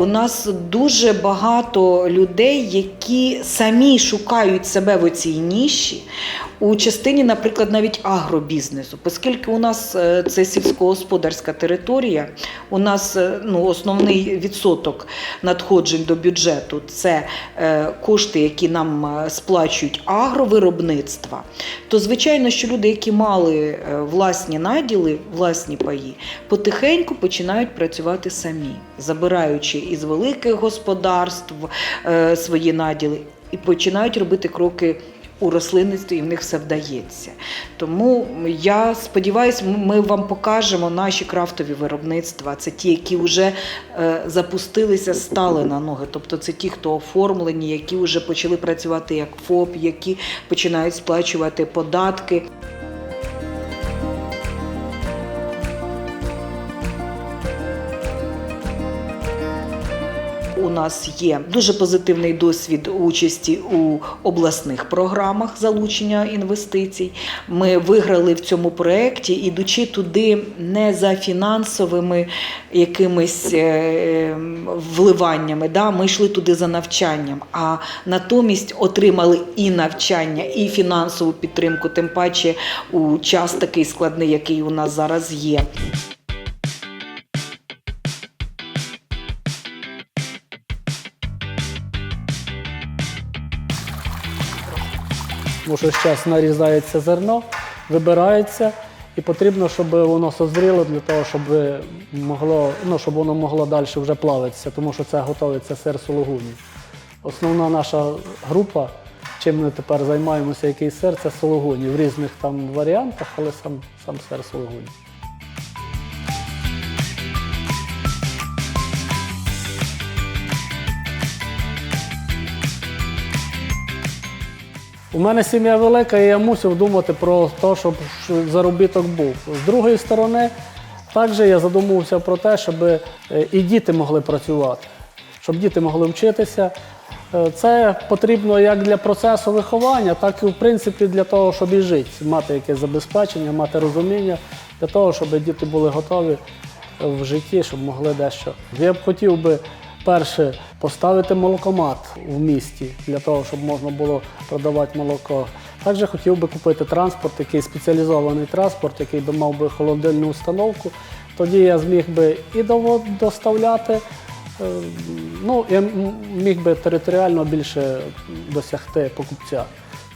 у нас дуже багато людей, які самі шукають себе в цій ніші. У частині, наприклад, навіть агробізнесу, оскільки у нас е, це сільськогосподарська територія, у нас е, ну, основний відсоток надходжень до бюджету це е, кошти, які нам сплачують агровиробництва, то звичайно, що люди, які мали власні наділи, власні паї, потихеньку починають працювати самі, забираючи із великих господарств е, свої наділи і починають робити кроки. У рослинництві і в них все вдається. Тому я сподіваюся, ми вам покажемо наші крафтові виробництва. Це ті, які вже е, запустилися, стали на ноги. Тобто це ті, хто оформлені, які вже почали працювати як ФОП, які починають сплачувати податки. У нас є дуже позитивний досвід участі у обласних програмах залучення інвестицій. Ми виграли в цьому проєкті, ідучи туди не за фінансовими якимись е, вливаннями. Да? Ми йшли туди за навчанням, а натомість отримали і навчання, і фінансову підтримку, тим паче у час такий складний, який у нас зараз є. Тому що зараз нарізається зерно, вибирається, і потрібно, щоб воно созріло для того, щоб могло, ну, щоб воно могло далі вже плавитися, тому що це готується сир сологуні. Основна наша група, чим ми тепер займаємося, який сир, це сологуні в різних там варіантах, але сам, сам сир сологуні. У мене сім'я велика, і я мусив думати про те, щоб заробіток був. З другої сторони, також я задумувався про те, щоб е, і діти могли працювати, щоб діти могли вчитися. Е, Це потрібно як для процесу виховання, так і в принципі для того, щоб і жити, мати якесь забезпечення, мати розуміння для того, щоб діти були готові в житті, щоб могли дещо. Я б хотів би перше поставити молокомат в місті для того, щоб можна було продавати молоко. Також хотів би купити транспорт, який спеціалізований транспорт, який би мав би холодильну установку. Тоді я зміг би і доставляти, е, ну м- міг би територіально більше досягти покупця.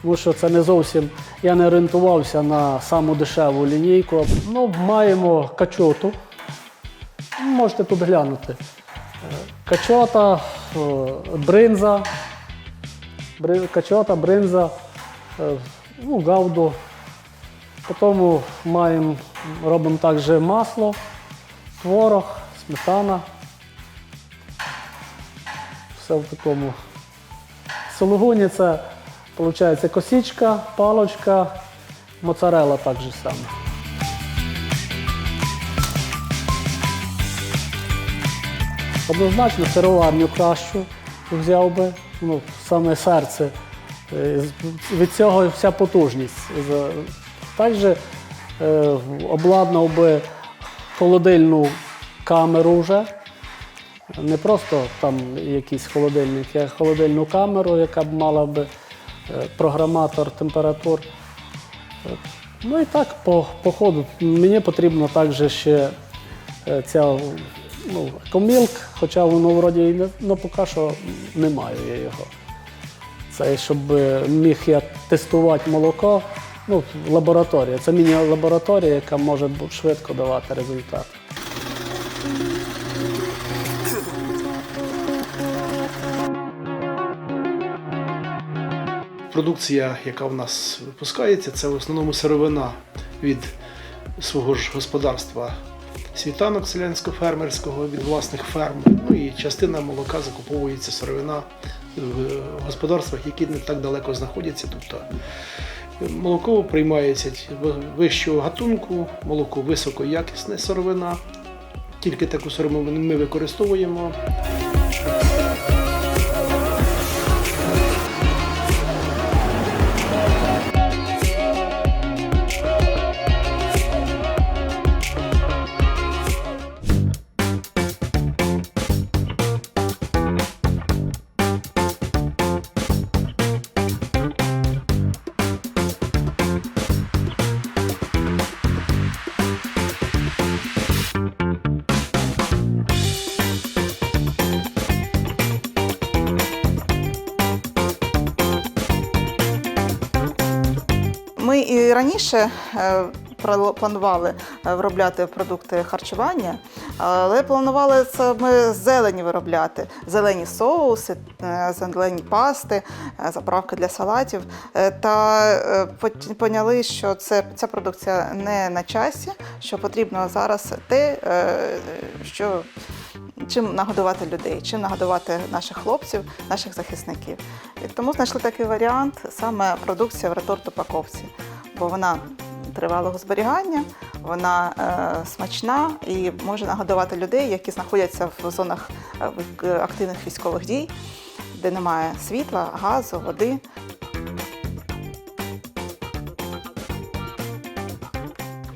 Тому що це не зовсім я не орієнтувався на саму дешеву лінійку. Ну, маємо качоту. Можете тут глянути. Е, Качота, бринза, качота, бринза, е, ну, гаудо. Потім маємо, робимо також масло, творог, сметана. Все в такому. Сологуні це виходить косичка, палочка, моцарела так же само. Однозначно сироварню кращу взяв би, ну, саме серце. Е, Від цього вся потужність. Також е, обладнав би холодильну камеру вже. Не просто там якийсь холодильник, а холодильну камеру, яка б мала би е, програматор температур. Ну і так по, по ходу. Мені потрібно також ще ця ну, комілк, хоча воно вроді і не, ну, поки що не маю я його. Це щоб е, міг я тестувати молоко. Ну, лабораторія. Це міні-лабораторія, яка може швидко давати результат. Продукція, яка в нас випускається, це в основному сировина від свого ж господарства світанок селянсько-фермерського, від власних ферм. Ну і частина молока закуповується сировина в господарствах, які не так далеко знаходяться. Тобто молоко приймається вищого гатунку, молоко високоякісне сировина. Тільки таку сировину ми використовуємо. І раніше е, планували е, виробляти продукти харчування, але планували саме зелені виробляти: зелені соуси, е, зелені пасти, заправки для салатів. Та поняли, що це ця продукція не на часі, що потрібно зараз те, що чим нагодувати людей, чим нагодувати наших хлопців, наших захисників. І тому знайшли такий варіант саме продукція в реторт-упаковці, бо вона тривалого зберігання, вона е, смачна і може нагодувати людей, які знаходяться в зонах е, активних військових дій, де немає світла, газу, води.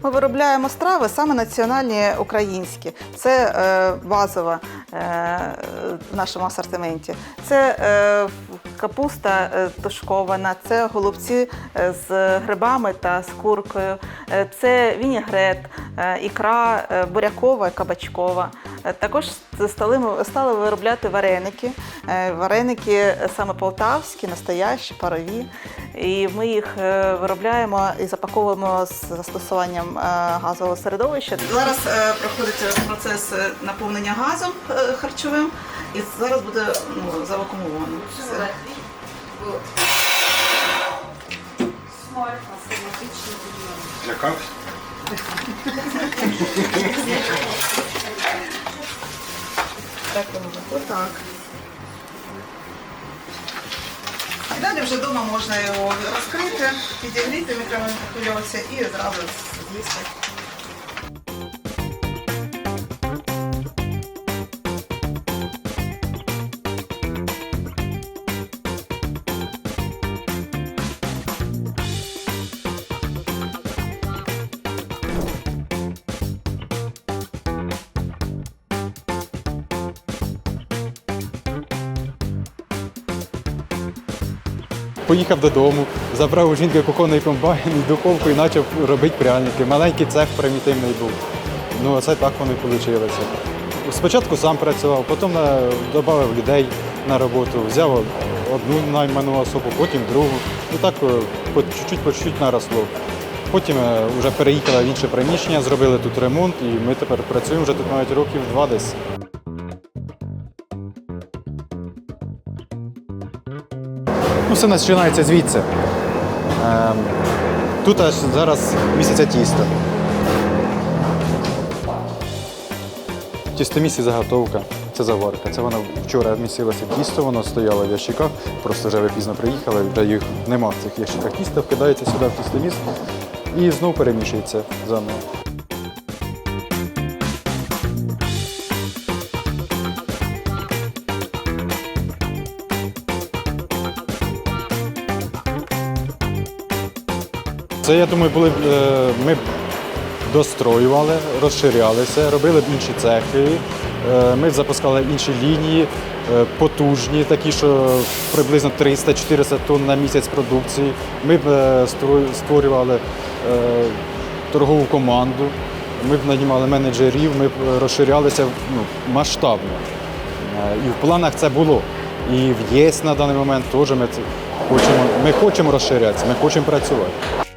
Ми виробляємо страви саме національні українські. Це е, базова е, в нашому асортименті. Це е, капуста е, тушкована, це голубці е, з грибами та з куркою, е, це вінігрет, ікра бурякова, кабачкова. Також стали, стали виробляти вареники. Вареники саме полтавські, настоящі, парові. І ми їх е, виробляємо і запаковуємо з застосуванням е, газового середовища. Зараз е, проходить процес наповнення газом харчовим, і зараз буде ну, завакумовано. Злякався? Так, отак. І далі вже вдома можна його розкрити, підігріти в мікрохвильовці і одразу з'їсти. Поїхав додому, забрав у жінки кухонний комбайн і духовку і почав робити пряники. Маленький цех примітивний був. Ну, оце так воно і вийшло. Спочатку сам працював, потім додав людей на роботу, взяв одну найману особу, потім другу. І так е, по чуть-чуть, по чуть-чуть наросло. Потім е, вже переїхали в інше приміщення, зробили тут ремонт, і ми тепер працюємо вже тут навіть років два десь. Ну, все починається звідси. Ем, тут аж зараз місяця тісто. Тістоміс і заготовка. Це заварка. Це воно вчора місилося тісто, воно стояло в ящиках, просто вже ви пізно приїхали, вже їх нема в цих ящиках. Тісто вкидається сюди в тістоміс і знову перемішується заново. Це, я думаю, були е, ми достроювали, розширялися, робили б інші цехи. Е, Ми б запускали інші лінії, е, потужні, такі, що приблизно 300-400 тонн на місяць продукції. Ми б створювали торгову команду, ми б нанімали менеджерів, ми б розширялися ну, масштабно. І в планах це було. І в ЄС на даний момент теж ми хочемо. Ми хочемо розширятися, ми хочемо працювати.